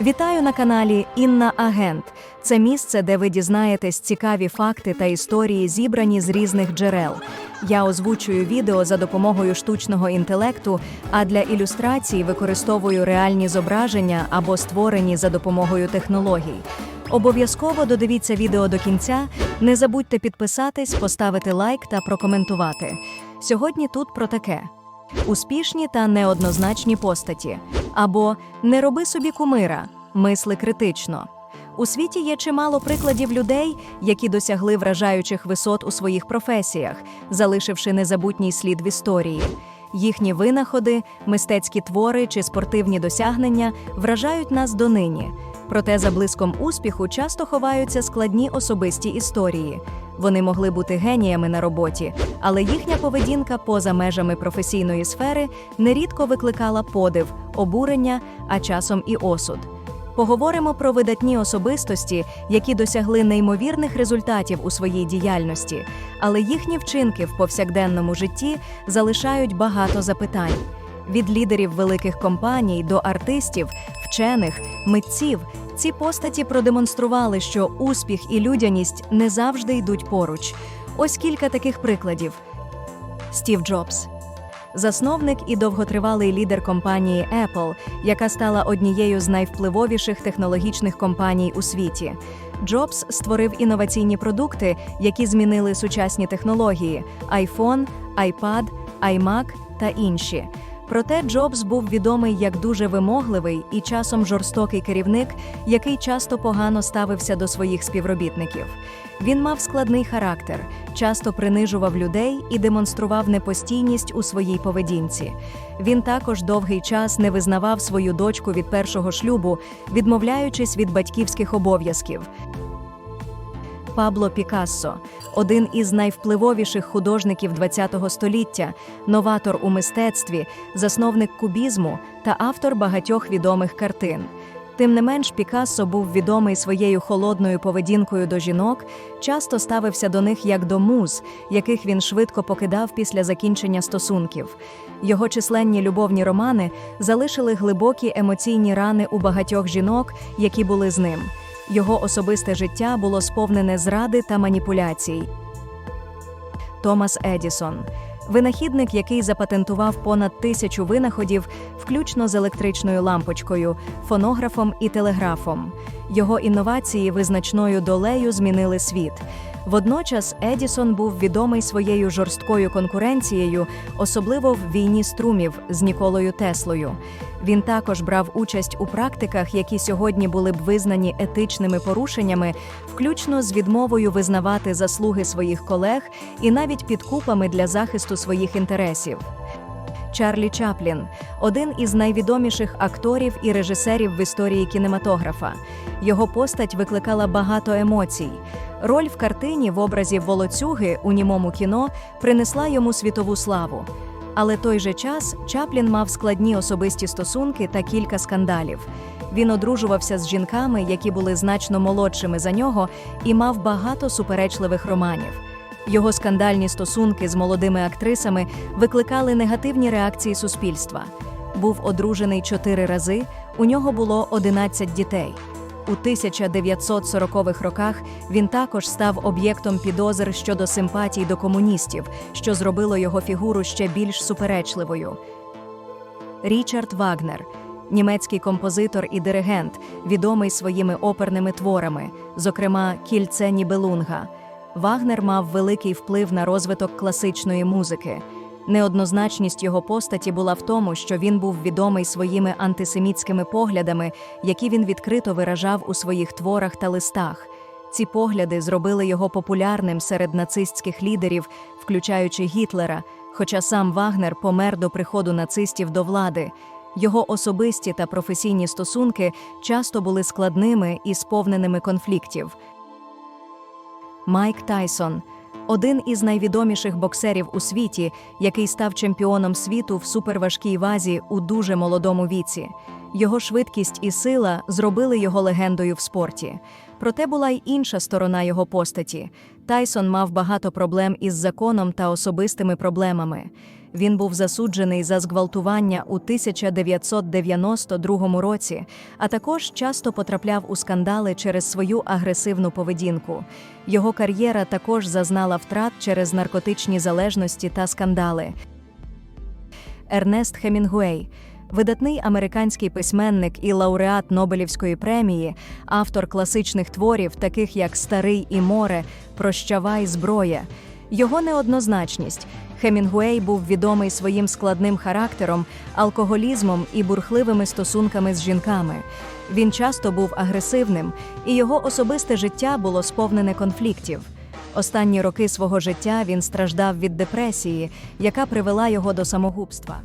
Вітаю на каналі Інна Агент. Це місце, де ви дізнаєтесь цікаві факти та історії, зібрані з різних джерел. Я озвучую відео за допомогою штучного інтелекту, а для ілюстрацій використовую реальні зображення або створені за допомогою технологій. Обов'язково додивіться відео до кінця. Не забудьте підписатись, поставити лайк та прокоментувати. Сьогодні тут про таке: успішні та неоднозначні постаті, або не роби собі кумира, мисли критично. У світі є чимало прикладів людей, які досягли вражаючих висот у своїх професіях, залишивши незабутній слід в історії. Їхні винаходи, мистецькі твори чи спортивні досягнення вражають нас донині. Проте за блиском успіху часто ховаються складні особисті історії. Вони могли бути геніями на роботі, але їхня поведінка поза межами професійної сфери нерідко викликала подив, обурення, а часом і осуд. Поговоримо про видатні особистості, які досягли неймовірних результатів у своїй діяльності, але їхні вчинки в повсякденному житті залишають багато запитань. Від лідерів великих компаній до артистів, вчених, митців ці постаті продемонстрували, що успіх і людяність не завжди йдуть поруч. Ось кілька таких прикладів: Стів Джобс. Засновник і довготривалий лідер компанії Apple, яка стала однією з найвпливовіших технологічних компаній у світі. Джобс створив інноваційні продукти, які змінили сучасні технології: iPhone, iPad, iMac та інші. Проте Джобс був відомий як дуже вимогливий і часом жорстокий керівник, який часто погано ставився до своїх співробітників. Він мав складний характер, часто принижував людей і демонстрував непостійність у своїй поведінці. Він також довгий час не визнавав свою дочку від першого шлюбу, відмовляючись від батьківських обов'язків. Пабло Пікассо один із найвпливовіших художників ХХ століття, новатор у мистецтві, засновник кубізму та автор багатьох відомих картин. Тим не менш, Пікассо був відомий своєю холодною поведінкою до жінок, часто ставився до них як до муз, яких він швидко покидав після закінчення стосунків. Його численні любовні романи залишили глибокі емоційні рани у багатьох жінок, які були з ним. Його особисте життя було сповнене зради та маніпуляцій. Томас Едісон винахідник, який запатентував понад тисячу винаходів, включно з електричною лампочкою, фонографом і телеграфом. Його інновації визначною долею змінили світ. Водночас Едісон був відомий своєю жорсткою конкуренцією, особливо в війні струмів з Ніколою Теслою. Він також брав участь у практиках, які сьогодні були б визнані етичними порушеннями, включно з відмовою визнавати заслуги своїх колег і навіть підкупами для захисту своїх інтересів. Чарлі Чаплін один із найвідоміших акторів і режисерів в історії кінематографа. Його постать викликала багато емоцій. Роль в картині в образі волоцюги у німому кіно принесла йому світову славу. Але той же час Чаплін мав складні особисті стосунки та кілька скандалів. Він одружувався з жінками, які були значно молодшими за нього, і мав багато суперечливих романів. Його скандальні стосунки з молодими актрисами викликали негативні реакції суспільства. Був одружений чотири рази, у нього було 11 дітей. У 1940-х роках він також став об'єктом підозр щодо симпатій до комуністів, що зробило його фігуру ще більш суперечливою. Річард Вагнер німецький композитор і диригент, відомий своїми оперними творами, зокрема Кільце Нібелунга. Вагнер мав великий вплив на розвиток класичної музики. Неоднозначність його постаті була в тому, що він був відомий своїми антисемітськими поглядами, які він відкрито виражав у своїх творах та листах. Ці погляди зробили його популярним серед нацистських лідерів, включаючи Гітлера, хоча сам Вагнер помер до приходу нацистів до влади. Його особисті та професійні стосунки часто були складними і сповненими конфліктів. Майк Тайсон один із найвідоміших боксерів у світі, який став чемпіоном світу в суперважкій вазі у дуже молодому віці. Його швидкість і сила зробили його легендою в спорті. Проте була й інша сторона його постаті. Тайсон мав багато проблем із законом та особистими проблемами. Він був засуджений за зґвалтування у 1992 році, а також часто потрапляв у скандали через свою агресивну поведінку. Його кар'єра також зазнала втрат через наркотичні залежності та скандали. Ернест Хемінгуей видатний американський письменник і лауреат Нобелівської премії, автор класичних творів, таких як Старий і море, Прощавай зброя. Його неоднозначність. Хемінгуей був відомий своїм складним характером, алкоголізмом і бурхливими стосунками з жінками. Він часто був агресивним, і його особисте життя було сповнене конфліктів. Останні роки свого життя він страждав від депресії, яка привела його до самогубства.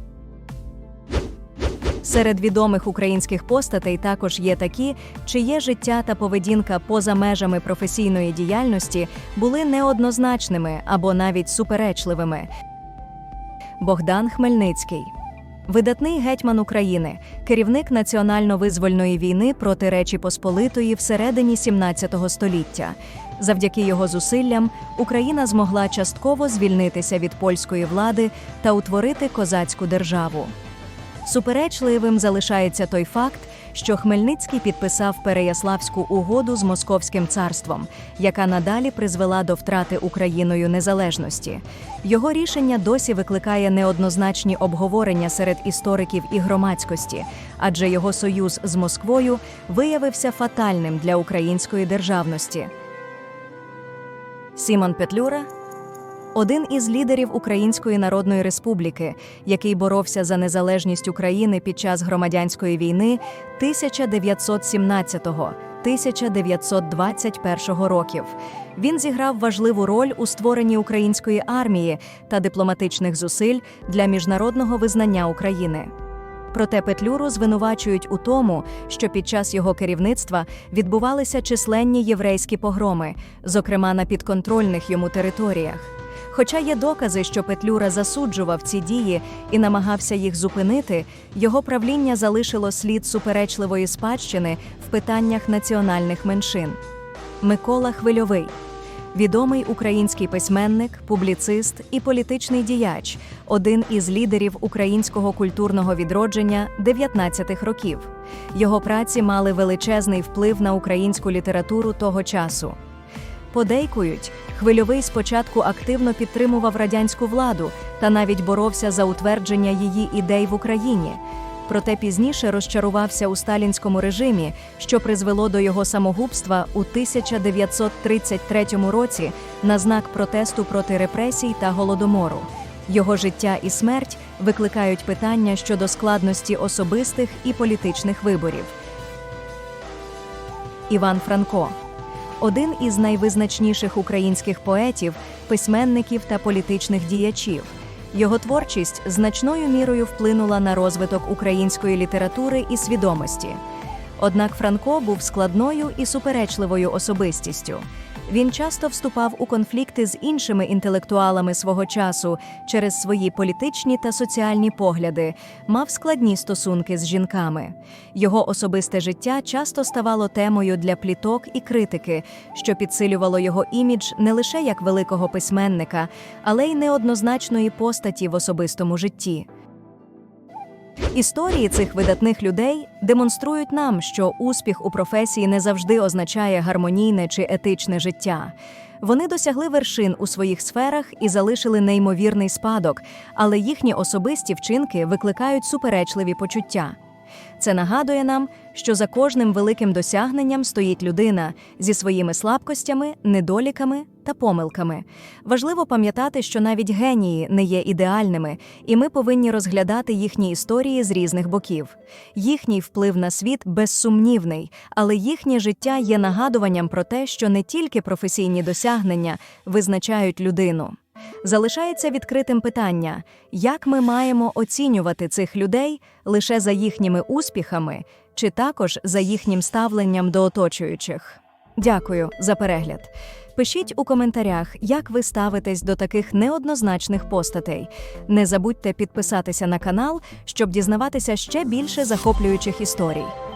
Серед відомих українських постатей також є такі, чиє життя та поведінка поза межами професійної діяльності були неоднозначними або навіть суперечливими. Богдан Хмельницький Видатний гетьман України, керівник національно-визвольної війни проти Речі Посполитої всередині 17 століття. Завдяки його зусиллям Україна змогла частково звільнитися від польської влади та утворити козацьку державу. Суперечливим залишається той факт, що Хмельницький підписав Переяславську угоду з Московським царством, яка надалі призвела до втрати Україною незалежності. Його рішення досі викликає неоднозначні обговорення серед істориків і громадськості, адже його союз з Москвою виявився фатальним для української державності. Сімон Петлюра один із лідерів Української Народної Республіки, який боровся за незалежність України під час громадянської війни 1917-1921 років. Він зіграв важливу роль у створенні української армії та дипломатичних зусиль для міжнародного визнання України. Проте Петлюру звинувачують у тому, що під час його керівництва відбувалися численні єврейські погроми, зокрема на підконтрольних йому територіях. Хоча є докази, що Петлюра засуджував ці дії і намагався їх зупинити, його правління залишило слід суперечливої спадщини в питаннях національних меншин. Микола Хвильовий відомий український письменник, публіцист і політичний діяч, один із лідерів українського культурного відродження 19-х років. Його праці мали величезний вплив на українську літературу того часу. Подейкують, хвильовий спочатку активно підтримував радянську владу та навіть боровся за утвердження її ідей в Україні. Проте пізніше розчарувався у сталінському режимі, що призвело до його самогубства у 1933 році на знак протесту проти репресій та голодомору. Його життя і смерть викликають питання щодо складності особистих і політичних виборів. Іван Франко один із найвизначніших українських поетів, письменників та політичних діячів. Його творчість значною мірою вплинула на розвиток української літератури і свідомості. Однак Франко був складною і суперечливою особистістю. Він часто вступав у конфлікти з іншими інтелектуалами свого часу через свої політичні та соціальні погляди, мав складні стосунки з жінками. Його особисте життя часто ставало темою для пліток і критики, що підсилювало його імідж не лише як великого письменника, але й неоднозначної постаті в особистому житті. Історії цих видатних людей демонструють нам, що успіх у професії не завжди означає гармонійне чи етичне життя. Вони досягли вершин у своїх сферах і залишили неймовірний спадок, але їхні особисті вчинки викликають суперечливі почуття. Це нагадує нам, що за кожним великим досягненням стоїть людина зі своїми слабкостями, недоліками та помилками. Важливо пам'ятати, що навіть генії не є ідеальними, і ми повинні розглядати їхні історії з різних боків. Їхній вплив на світ безсумнівний, але їхнє життя є нагадуванням про те, що не тільки професійні досягнення визначають людину. Залишається відкритим питання, як ми маємо оцінювати цих людей лише за їхніми успіхами, чи також за їхнім ставленням до оточуючих. Дякую за перегляд. Пишіть у коментарях, як ви ставитесь до таких неоднозначних постатей. Не забудьте підписатися на канал, щоб дізнаватися ще більше захоплюючих історій.